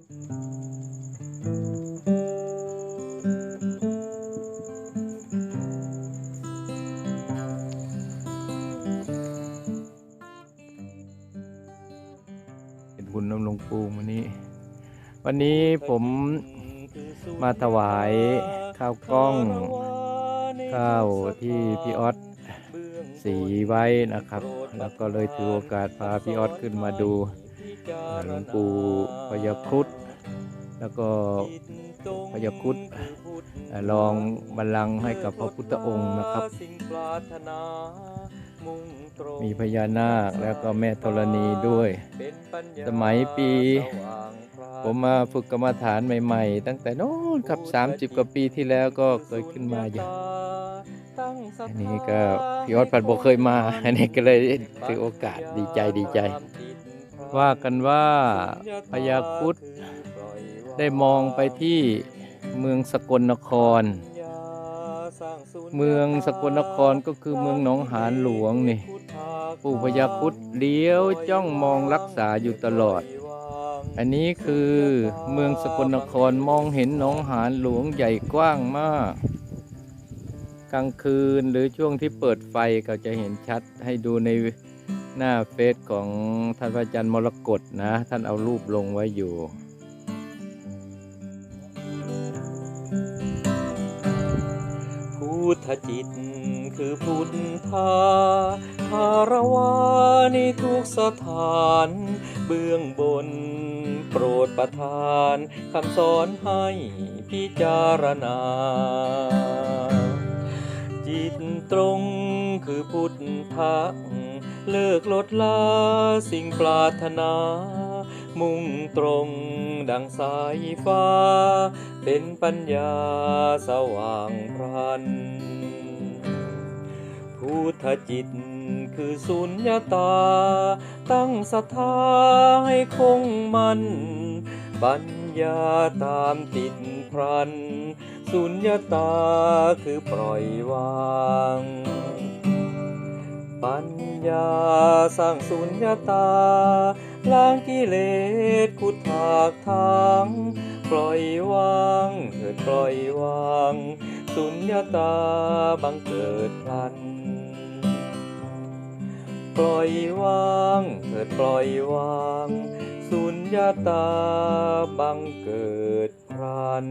เป็นบุญน้ำลงปูวันนี้ วันนี้ผมมาถวายข้าวกล้องข้าวที่พี่ออสสีไว้นะครับ แล้วก็เลยถือโอกาสพาพี่ออสขึ้นมาดู หลวงปู่พยาครุฑแล้วก็พยาครุฑลองบัลลังก์ให้กับพระพุทธองค์นะครับ มีพญานาคแล้วก็แม่ธรณีด้วย สมัยปี ผมมาฝึกกรรมฐานใหม่ๆ ตั้งแต่โน้นครับ 30 กว่าปีที่แล้วก็เคยขึ้นมาอยู่อันนี้ก็พี่ออสพันบอกเคยมา อันนี้ก็เลยถือโอกาสดีใจดีใจ ว่ากันว่าพญาครุฑได้มองไปที่เมืองสกลนคร เมืองสกลนครก็คือเมืองหนองหานหลวงนี่ปู่พญาครุฑเลี้ยวจ้องมองรักษาอยู่ตลอด อันนี้คือเมืองสกลนครมองเห็นหนองหานหลวงใหญ่กว้างมาก กลางคืนหรือช่วงที่เปิดไฟก็จะเห็นชัดให้ดูใน หน้าเฟซของท่านพระอาจารย์มรกตนะ ท่านเอารูปลงไว้อยู่ พุทธจิตคือพุทธาคารวาในทุกสถาน เบื้องบน โปรดประทานคำสอนให้พิจารณา จิตตรงคือพุทธะเลิกลดลาสิ่งปรารถนา มุ่งตรงดังสายฟ้า เป็นปัญญาสว่างพรัน พุทธจิตคือสุญญาตา ตั้งศรัทธาให้คงมันปัญ ญาตามติดพรัน สุญญาตาคือปล่อยวาง ปัญญาสร้างสุญญาตาล้างกิเลสขุดถากทางปล่อยวางเถิดปล่อยวาง สุญญาตาบังเกิดพลัน ปล่อยวางเถิดปล่อยวาง สุญญตาบังเกิดพรัน